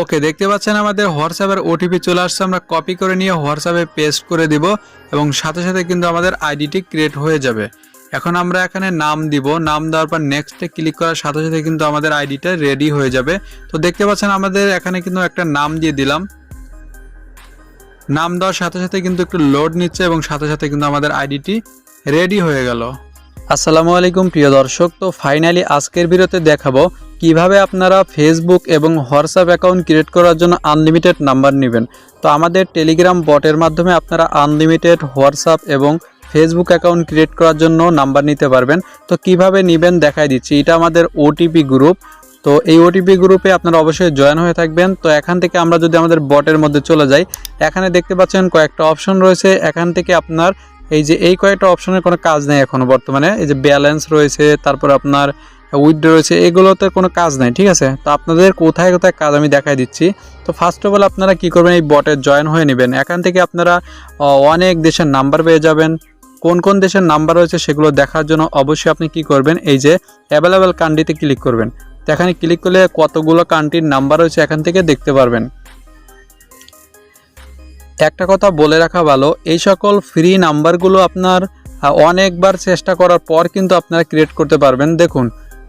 ওকে দেখতে পাচ্ছেন আমাদের হোয়াটসঅ্যাপের ওটিপি চলে আসছে। আমরা কপি করে নিয়ে হোয়াটসঅ্যাপে পেস্ট করে দিব এবং সাথে সাথে কিন্তু আমাদের আইডিটি ক্রিয়েট হয়ে যাবে। এখন আমরা এখানে নাম দিব। নাম দেওয়ার পর নেক্সটে ক্লিক করার সাথে সাথে কিন্তু আমাদের আইডিটা রেডি হয়ে যাবে। তো দেখতে পাচ্ছেন আমাদের এখানে কিন্তু একটা নাম দিয়ে দিলাম। নাম দেওয়ার সাথে সাথে কিন্তু একটু লোড নিচ্ছে এবং সাথে সাথে কিন্তু আমাদের আইডিটি রেডি হয়ে গেল। আসসালামু আলাইকুম প্রিয় দর্শক। তো ফাইনালি আজকের ভিডিওতে দেখাবো কীভাবে আপনারা ফেসবুক এবং হোয়াটসঅ্যাপ অ্যাকাউন্ট ক্রিয়েট করার জন্য আনলিমিটেড নাম্বার নেবেন? তো আমাদের টেলিগ্রাম বটের মাধ্যমে আপনারা আনলিমিটেড হোয়াটসঅ্যাপ এবং ফেসবুক অ্যাকাউন্ট ক্রিয়েট করার জন্য নাম্বার নিতে পারবেন। তো কীভাবে নেবেন দেখাই দিচ্ছি। এটা আমাদের ওটিপি গ্রুপ তো এই ওটিপি গ্রুপে আপনারা অবশ্যই জয়েন হয়ে থাকবেন। তো এখান থেকে আমরা যদি আমাদের বটের মধ্যে চলে যাই, এখানে দেখতে পাচ্ছেন কয়েকটা অপশন রয়েছে। এখান থেকে আপনার এই যে, এই কয়েকটা অপশনের কোনো কাজ নেই এখনও বর্তমানে। এই যে ব্যালেন্স রয়েছে, তারপর আপনার উইথড্র রয়েছে, এগুলোতে কোনো কাজ নাই, ঠিক আছে? তো আপনাদের কোথায় কোথায় কাজ আমি দেখাই দিচ্ছি। তো ফার্স্ট অফ অল আপনারা কী করবেন, এই বটে জয়েন হয়ে নেবেন। এখান থেকে আপনারা অনেক দেশের নাম্বার পেয়ে যাবেন। কোন কোন দেশের নাম্বার রয়েছে সেগুলো দেখার জন্য অবশ্যই আপনি কি করবেন, এই যে অ্যাভেলেবেল কান্ট্রিতে ক্লিক করবেন। তো এখানে ক্লিক করলে কতগুলো কান্ট্রির নাম্বার রয়েছে এখান থেকে দেখতে পারবেন। একটা কথা বলে রাখা ভালো, এই সকল ফ্রি নাম্বারগুলো আপনার অনেকবার চেষ্টা করার পর কিন্তু আপনারা ক্রিয়েট করতে পারবেন। দেখুন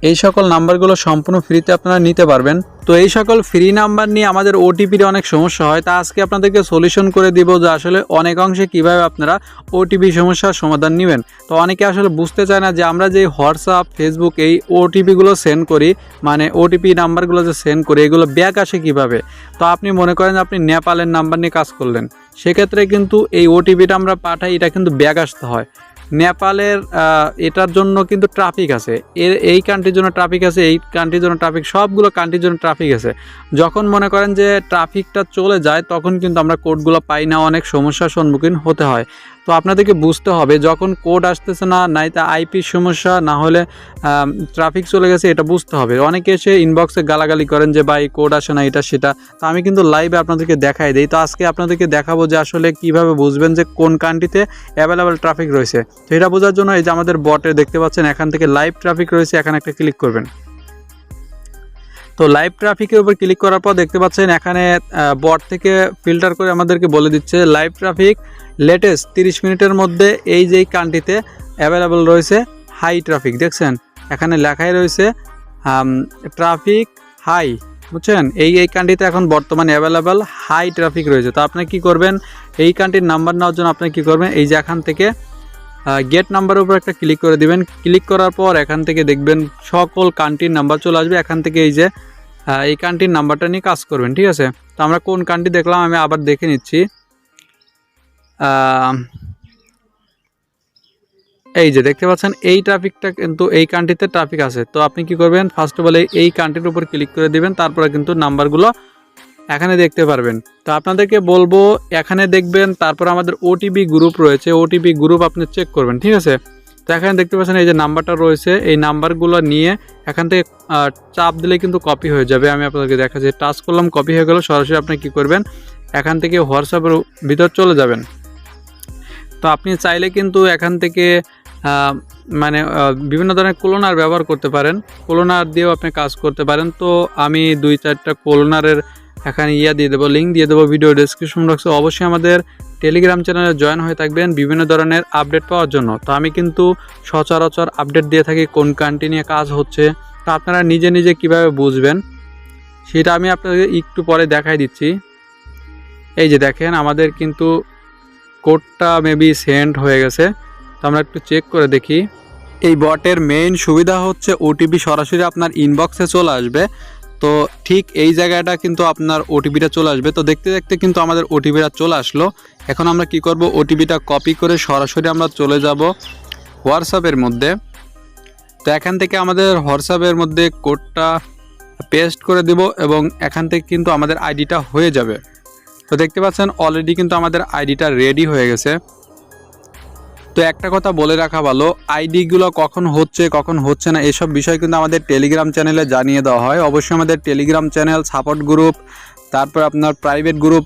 এই সকল নাম্বারগুলো সম্পূর্ণ ফ্রিতে আপনারা নিতে পারবেন। তো এই সকল ফ্রি নাম্বার নিয়ে আমাদের ওটিপির অনেক সমস্যা হয়, তা আজকে আপনাদেরকে সলিউশন করে দিব যে আসলে অনেক অংশে কীভাবে আপনারা ওটিপি সমস্যার সমাধান নেবেন। তো অনেকে আসলে বুঝতে চায় না যে আমরা যে হোয়াটসঅ্যাপ ফেসবুক এই ওটিপিগুলো সেন্ড করি মানে ওটিপি নাম্বারগুলো যে সেন্ড করি, এগুলো ব্যাক আসে কীভাবে? তো আপনি মনে করেন আপনি নেপালের নাম্বার নিয়ে কাজ করলেন, সেক্ষেত্রে কিন্তু এই ওটিপিটা আমরা পাঠাই, এটা কিন্তু ব্যাক আসতে হয়। নেপালের এটার জন্য কিন্তু ট্রাফিক আছে। এর এই কান্ট্রির জন্য ট্রাফিক আছে, এই কান্ট্রির জন্য ট্রাফিক সবগুলো কান্ট্রির জন্য ট্রাফিক আছে। যখন মনে করেন যে ট্রাফিকটা চলে যায়, তখন কিন্তু আমরা কোর্টগুলো পাই না, অনেক সমস্যার সম্মুখীন হতে হয়। তো আপনাদেরকে বুঝতে হবে, যখন কোড আসতেছে না, নাই তা আইপির সমস্যা, না হলে ট্রাফিক চলে গেছে, এটা বুঝতে হবে। অনেকে এসে ইনবক্সে গালাগালি করেন যে, ভাই কোড আসে না, এটা, সেটা। তো আমি কিন্তু লাইভে আপনাদেরকে দেখাই দিই। তো আজকে আপনাদেরকে দেখাবো যে, আসলে কীভাবে বুঝবেন যে, কোন কান্ট্রিতে অ্যাভেলেবেল ট্রাফিক রয়েছে। তো এটা বোঝার জন্য এই যে, আমাদের বটে দেখতে পাচ্ছেন, এখান থেকে লাইভ ট্রাফিক রয়েছে, এখানে একটা ক্লিক করবেন। তো লাইভ ট্রাফিকের উপর ক্লিক করার পর দেখতে পাচ্ছেন এখানে বট থেকে ফিল্টার করে আমাদেরকে বলে দিচ্ছে লাইভ ট্রাফিক লেটেস্ট তিরিশ মিনিটের মধ্যে এই যেই কান্ট্রিতে অ্যাভেলেবল রয়েছে হাই ট্রাফিক দেখছেন? এখানে লেখাই রয়েছে ট্রাফিক হাই বুঝছেন? এই এই কান্ট্রিতে এখন বর্তমানে অ্যাভেলেবেল হাই ট্রাফিক রয়েছে। তো আপনি কি করবেন? এই কান্ট্রির নাম্বার নেওয়ার জন্য আপনি কি করবেন? এই যে এখান থেকে গেট নাম্বারের উপর একটা ক্লিক করে দিবেন। ক্লিক করার পর এখান থেকে দেখবেন সকল কান্ট্রির নাম্বার চলে আসবে। এখান থেকে এই যে এই কান্ট্রির নাম্বারটা নিয়ে কাজ করবেন, ঠিক আছে? তো আমরা কোন কান্ট্রি দেখলাম, আমি আবার দেখে নিচ্ছি। এই যে দেখতে পাচ্ছেন, এই ট্রাফিকটা কিন্তু এই কান্ট্রিতে ট্রাফিক আছে। তো আপনি কি করবেন? ফার্স্ট অফ অল এই কান্ট্রির উপর ক্লিক করে দিবেন, তারপরে কিন্তু নাম্বারগুলো এখানে দেখতে পারবেন। তো আপনাদেরকে বলব, এখানে দেখবেন, তারপর আমাদের ওটিপি গ্রুপ রয়েছে। ওটিপি গ্রুপ আপনি চেক করবেন, ঠিক আছে? তো এখানে দেখতে পাচ্ছেন, এই যে নাম্বারটা রয়েছে, এই নাম্বারগুলো নিয়ে এখান থেকে চাপ দিলে কিন্তু কপি হয়ে যাবে। আমি আপনাদেরকে দেখাচ্ছি টাচ করলাম কপি হয়ে গেল, সরাসরি আপনি কি করবেন? এখান থেকে হোয়াটসঅ্যাপের ভিতর চলে যাবেন। তো আপনি চাইলে কিন্তু এখান থেকে মানে বিভিন্ন ধরনের কোলোনার ব্যবহার করতে পারেন। কোলোনার দিয়েও আপনি কাজ করতে পারেন। তো আমি দুই চারটা কোলোনারের এখানে ইয়া দিয়ে দেবো লিঙ্ক দিয়ে দেবো ভিডিও ডিসক্রিপশন বক্সে অবশ্যই আমাদের টেলিগ্রাম চ্যানেলে জয়েন হয়ে থাকবেন বিভিন্ন ধরনের আপডেট পাওয়ার জন্য। তো আমি কিন্তু সচরাচর আপডেট দিয়ে থাকি কোন কান্ট্রি নিয়ে কাজ হচ্ছে। তো আপনারা নিজে নিজে কীভাবে বুঝবেন, সেটা আমি আপনাদের একটু পরে দেখাই দিচ্ছি। এই যে দেখেন, আমাদের কিন্তু কোডটা মেবি সেন্ড হয়ে গেছে। তো আমরা একটু চেক করে দেখি। এই বটের মেইন সুবিধা হচ্ছে ওটিপি সরাসরি আপনার ইনবক্সে চলে আসবে। তো ঠিক এই জায়গাটা কিন্তু আপনার ওটিপিটা চলে আসবে। তো দেখতে দেখতে কিন্তু আমাদের ওটিপিটা চলে আসলো। এখন আমরা কি করব? ওটিপিটা কপি করে সরাসরি আমরা চলে যাব হোয়াটসঅ্যাপের মধ্যে। তো এখান থেকে আমাদের হোয়াটসঅ্যাপের মধ্যে কোডটা পেস্ট করে দেব এবং এখান থেকে কিন্তু আমাদের আইডিটা হয়ে যাবে। তো দেখতে পাচ্ছেন অলরেডি কিন্তু আমাদের আইডিটা রেডি হয়ে গেছে। তো একটা কথা বলে রাখা ভালো আইডিগুলো কখন হচ্ছে কখন হচ্ছে না, এসব বিষয় কিন্তু আমাদের টেলিগ্রাম চ্যানেলে জানিয়ে দেওয়া হয়। অবশ্যই আমাদের টেলিগ্রাম চ্যানেল সাপোর্ট গ্রুপ তারপর আপনার প্রাইভেট গ্রুপ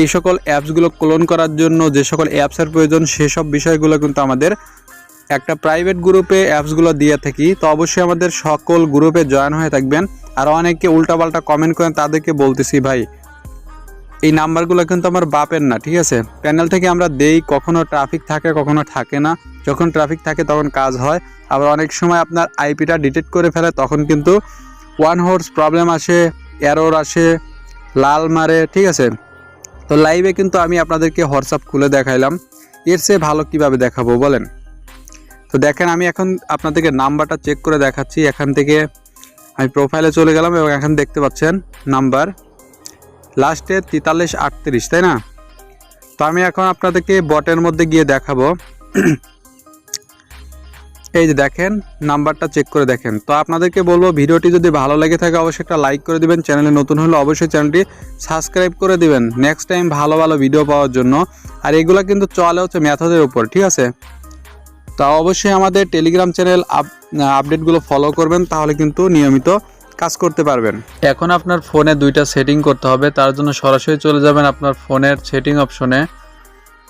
এই সকল অ্যাপসগুলো ক্লোন করার জন্য যে সকল অ্যাপসের প্রয়োজন, সেসব বিষয়গুলো কিন্তু আমাদের একটা প্রাইভেট গ্রুপে অ্যাপসগুলো দিয়ে থাকি। তো অবশ্যই আমাদের সকল গ্রুপে জয়েন হয়ে থাকবেন। আর অনেকে উল্টাপাল্টা কমেন্ট করেন, তাদেরকে বলতেছি ভাই এই নাম্বারগুলো কিন্তু আমার বাপের না, ঠিক আছে? প্যানেল থেকে আমরা দেই কখনো ট্রাফিক থাকে, কখনো থাকে না। যখন ট্রাফিক থাকে তখন কাজ হয়। আবার অনেক সময় আপনার আইপিটা ডিটেক্ট করে ফেলে, তখন কিন্তু ওয়ান হোর্স প্রবলেম আসে এরর আসে, লাল মারে, ঠিক আছে? তো লাইভে কিন্তু আমি আপনাদেরকে হোয়াটসঅ্যাপ খুলে দেখাইলাম। এর চেয়ে ভালো কীভাবে দেখাবো, বলেন? তো দেখেন, আমি এখন আপনাদেরকে নাম্বারটা চেক করে দেখাচ্ছি। এখান থেকে আমি প্রোফাইলে চলে গেলাম এবং এখন দেখতে পাচ্ছেন নাম্বার। লাস্টে তেতাল্লিশ আটত্রিশ, তাই না? তো আমি এখন আপনাদেরকে বটের মধ্যে গিয়ে দেখাবো। এই যে দেখেন, নাম্বারটা চেক করে দেখেন। তো আপনাদেরকে বলব, ভিডিওটি যদি ভালো লেগে থাকে, অবশ্যই একটা লাইক করে দিবেন। চ্যানেলে নতুন হলে অবশ্যই চ্যানেলটি সাবস্ক্রাইব করে দিবেন। নেক্সট টাইম ভালো ভালো ভিডিও পাওয়ার জন্য। আর এগুলো কিন্তু চলে হচ্ছে মেথডের উপর, ঠিক আছে? তো অবশ্যই আমাদের টেলিগ্রাম চ্যানেল আপডেটগুলো ফলো করবেন, তাহলে কিন্তু নিয়মিত কাজ করতে পারবেন। এখন আপনার ফোনে দুইটা সেটিং করতে হবে, তার জন্য সরাসরি চলে যাবেন আপনার ফোনের সেটিং অপশনে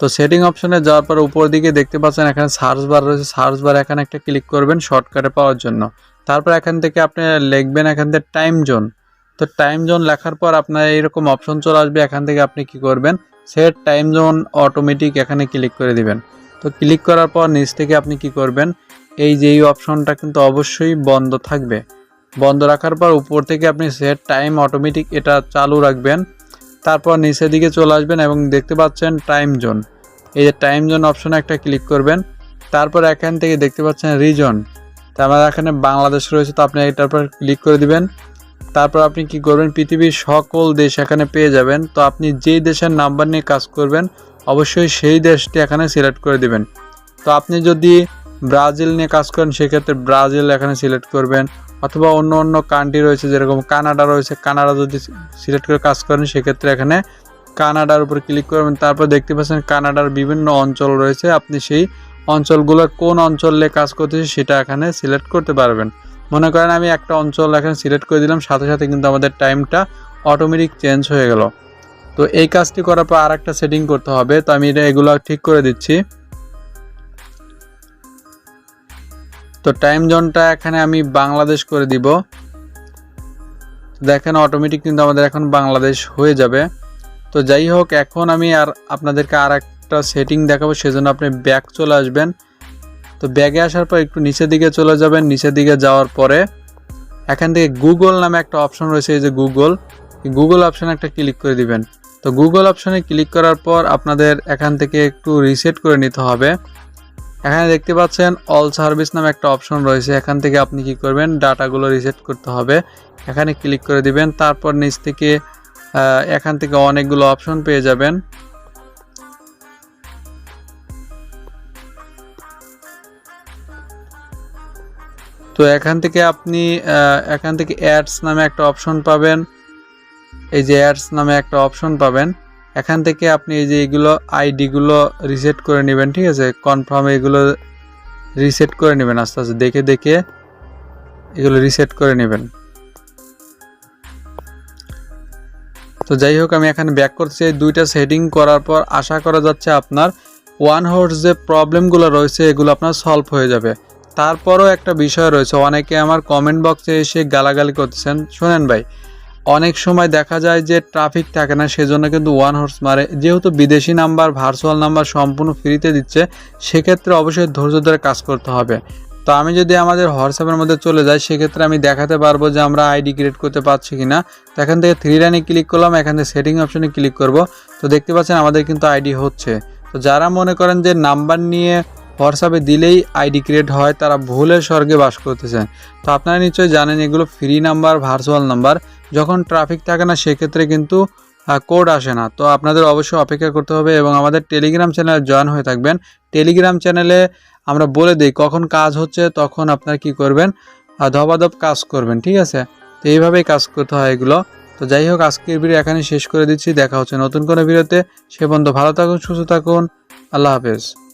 তো সেটিং অপশনে যাওয়ার পর উপর দিকে দেখতে পাচ্ছেন এখানে সার্চ বার রয়েছে সার্চ বার এখানে একটা ক্লিক করবেন শর্টকাটে পাওয়ার জন্য। তারপর এখান থেকে আপনি লিখবেন এখান থেকে টাইম জোন তো টাইম জোন লেখার পর আপনার এইরকম অপশন চলে আসবে, এখান থেকে আপনি কি করবেন? সেট টাইম জোন অটোমেটিক এখানে ক্লিক করে দিবেন। তো ক্লিক করার পর নিচ থেকে আপনি কি করবেন? এই যে এই অপশনটা কিন্তু অবশ্যই বন্ধ থাকবে। বন্ধ রাখার পর উপর থেকে আপনি সেট টাইম অটোমেটিক এটা চালু রাখবেন। তারপর নিচের দিকে চলে আসবেন এবং দেখতে পাচ্ছেন টাইম জোন এই যে টাইম জোন অপশনে একটা ক্লিক করবেন। তারপর এখান থেকে দেখতে পাচ্ছেন রিজন তো আমার এখানে বাংলাদেশ রয়েছে, তো আপনি এটার পর ক্লিক করে দিবেন। তারপর আপনি কি করবেন, পৃথিবীর সকল দেশ এখানে পেয়ে যাবেন। তো আপনি যেই দেশের নাম্বার নিয়ে কাজ করবেন, অবশ্যই সেই দেশটি এখানে সিলেক্ট করে দিবেন। তো আপনি যদি ব্রাজিল নিয়ে কাজ করেন, সেক্ষেত্রে ব্রাজিল এখানে সিলেক্ট করবেন। অথবা অন্য অন্য কান্ট্রি রয়েছে, যেরকম কানাডা রয়েছে, কানাডা যদি সিলেক্ট করে কাজ করেন, সেক্ষেত্রে এখানে কানাডার উপর ক্লিক করবেন। তারপর দেখতে পাচ্ছেন কানাডার বিভিন্ন অঞ্চল রয়েছে, আপনি সেই অঞ্চলগুলোর কোন অঞ্চলে কাজ করতেছে সেটা এখানে সিলেক্ট করতে পারবেন। মনে করেন আমি একটা অঞ্চল এখানে সিলেক্ট করে দিলাম, সাথে সাথে কিন্তু আমাদের টাইমটা অটোমেটিক চেঞ্জ হয়ে গেল। তো এই কাজটি করার পর আর একটা সেটিং করতে হবে। তো আমি এটা এগুলো ঠিক করে দিচ্ছি। তো টাইম জোনটা এখানে আমি বাংলাদেশ করে দিব। দেখেন অটোমেটিক কিন্তু আমাদের এখন বাংলাদেশ হয়ে যাবে। তো যাই হোক, এখন আমি আর আপনাদেরকে আর একটা সেটিং দেখাবো, সেজন্য আপনি ব্যাক চলে আসবেন। তো ব্যাগে আসার পর একটু নিচের দিকে চলে যাবেন। নিচের দিকে যাওয়ার পরে এখান থেকে গুগল নামে একটা অপশন রয়েছে, এই যে গুগল গুগল অপশানে একটা ক্লিক করে দিবেন। তো গুগল অপশানে ক্লিক করার পর আপনাদের এখান থেকে একটু রিসেট করে নিতে হবে। এখানে দেখতে পাচ্ছেন অল সার্ভিস নামে একটা অপশন রয়েছে। এখান থেকে আপনি কি করবেন? ডাটাগুলো রিসেট করতে হবে। এখানে ক্লিক করে দিবেন। তারপর নিচ থেকে এখান থেকে অনেকগুলো অপশন পেয়ে যাবেন। তো এখান থেকে আপনি এখান থেকে অ্যাডস নামে একটা অপশন পাবেন। এই যে অ্যাডস নামে একটা অপশন পাবেন। এখান থেকে আপনি এই যে এগুলো আইডিগুলো রিসেট করে নেবেন, ঠিক আছে? কনফার্ম এগুলো রিসেট করে নেবেন আস্তে আস্তে, দেখে দেখে এগুলো রিসেট করে নেবেন। তো যাই হোক, আমি এখানে ব্যাক করছি। এই দুইটা সেটিং করার পর আশা করা যাচ্ছে আপনার ওয়ান হোর্স যে প্রবলেমগুলো রয়েছে, এগুলো আপনার সলভ হয়ে যাবে। তারপরও একটা বিষয় রয়েছে, অনেকে আমার কমেন্ট বক্সে এসে গালাগালি করতেছেন। শোনেন ভাই অনেক সময় দেখা যায় যে ট্রাফিক থাকে না, সেজন্য কিন্তু ওয়ান হর্স মারে। যেহেতু বিদেশি নাম্বার ভার্চুয়াল নাম্বার সম্পূর্ণ ফ্রিতে দিচ্ছে, সেক্ষেত্রে অবশ্যই ধৈর্য ধরে কাজ করতে হবে। তো আমি যদি আমাদের হোয়াটসঅ্যাপের মধ্যে চলে যাই, সেক্ষেত্রে আমি দেখাতে পারব যে আমরা আইডি ক্রিয়েট করতে পারছি কি না তো এখান থেকে থ্রি লাইনে ক্লিক করলাম, এখান থেকে সেটিং অপশনে ক্লিক করব। তো দেখতে পাচ্ছেন আমাদের কিন্তু আইডি হচ্ছে। তো যারা মনে করেন যে নাম্বার নিয়ে হোয়াটসঅ্যাপে দিলেই আইডি ক্রিয়েট হয়, তারা ভুলের স্বর্গে বাস করতেছেন তো আপনারা নিশ্চয়ই জানেন এগুলো ফ্রি নাম্বার ভার্চুয়াল নাম্বার যখন ট্রাফিক থাকে না সেক্ষেত্রে কিন্তু কোড আসে না। তো আপনাদের অবশ্যই অপেক্ষা করতে হবে এবং আমাদের টেলিগ্রাম চ্যানেলে জয়েন হয়ে থাকবেন। টেলিগ্রাম চ্যানেলে আমরা বলে দিই কখন কাজ হচ্ছে তখন আপনারা কি করবেন? আহ, ধবাধপ কাজ করবেন ঠিক আছে? তো এইভাবেই কাজ করতে হয় এগুলো। তো যাই হোক আজকের ভিডিও এখানে শেষ করে দিচ্ছি। দেখা হচ্ছে নতুন কোনো ভিডিওতে সে বন্ধু ভালো থাকুন সুস্থ থাকুন। আল্লাহ হাফেজ।